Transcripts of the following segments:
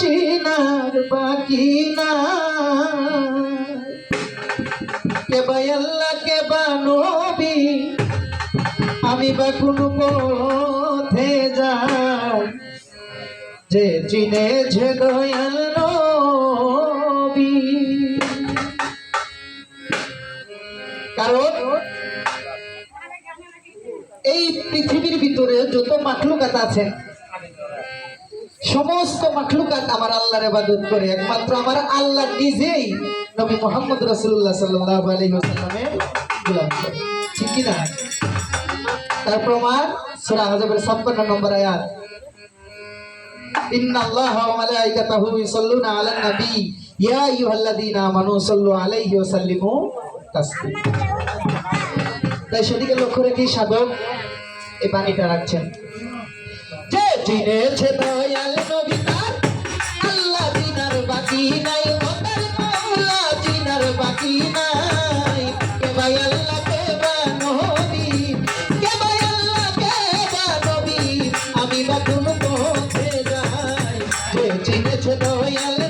চেনার বাকি না কেবা আল্লাহ, কেবা নবি, আমি বা কোনো পথে যাই। যে চিনে যে দয়াল নবী। কারণ এই পৃথিবীর ভিতরে যত মাখলুকাত আছে সমস্ত মাখলুকাত আমার আল্লাহর ইবাদত করে, একমাত্র আমার আল্লাহ নিজেই নবী মোহাম্মদ রাসূলুল্লাহ সাল্লাল্লাহু আলাইহি ওয়াসাল্লামের গোলাম করে ঠিক কি না তার প্রমাণ, সূরা আহজাবের 56 নম্বর আয়াত। ইন্না আল্লাহ ওয়া মালাইকাতাহু ইউসাল্লুনা আলান নবী। ইয়া আইয়ুহাল্লাযীনা আমানু সাল্লু আলাইহি ওয়া সাল্লিমু তাসলিমা। তাই সেদিকে লক্ষ্য রেখে সাধক এই পানিটা রাখছেন। যে চিনেছে Dayal chinga chodo yalla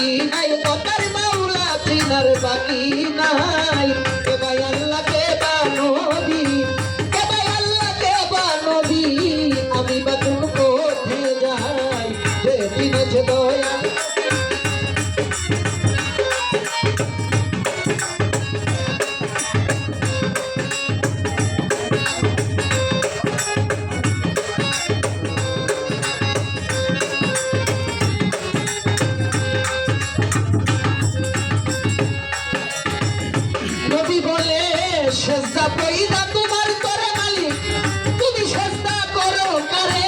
Hey, hey. সেজদা পয়দা তোমার করে মালিক। তুমি সেজদা করো কারে?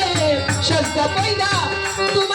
সেজদা পয়দা তোমার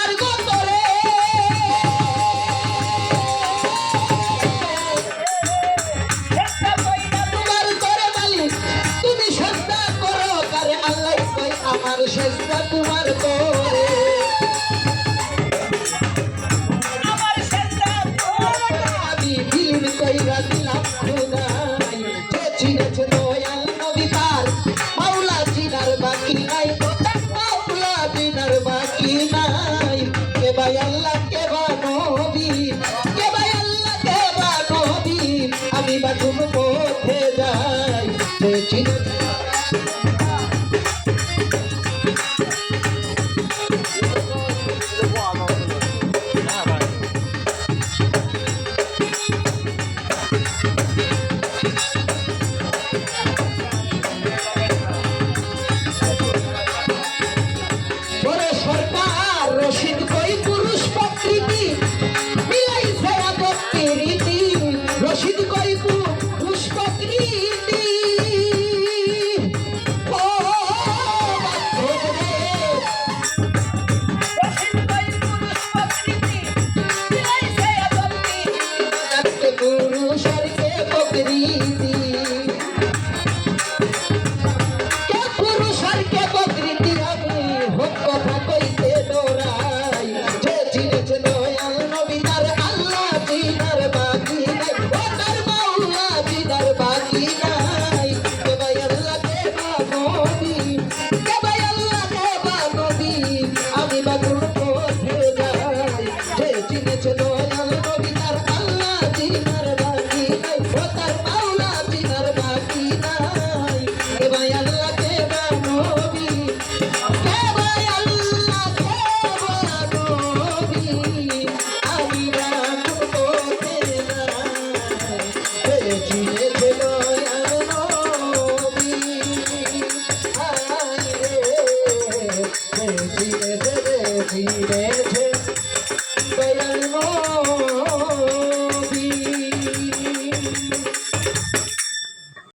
चित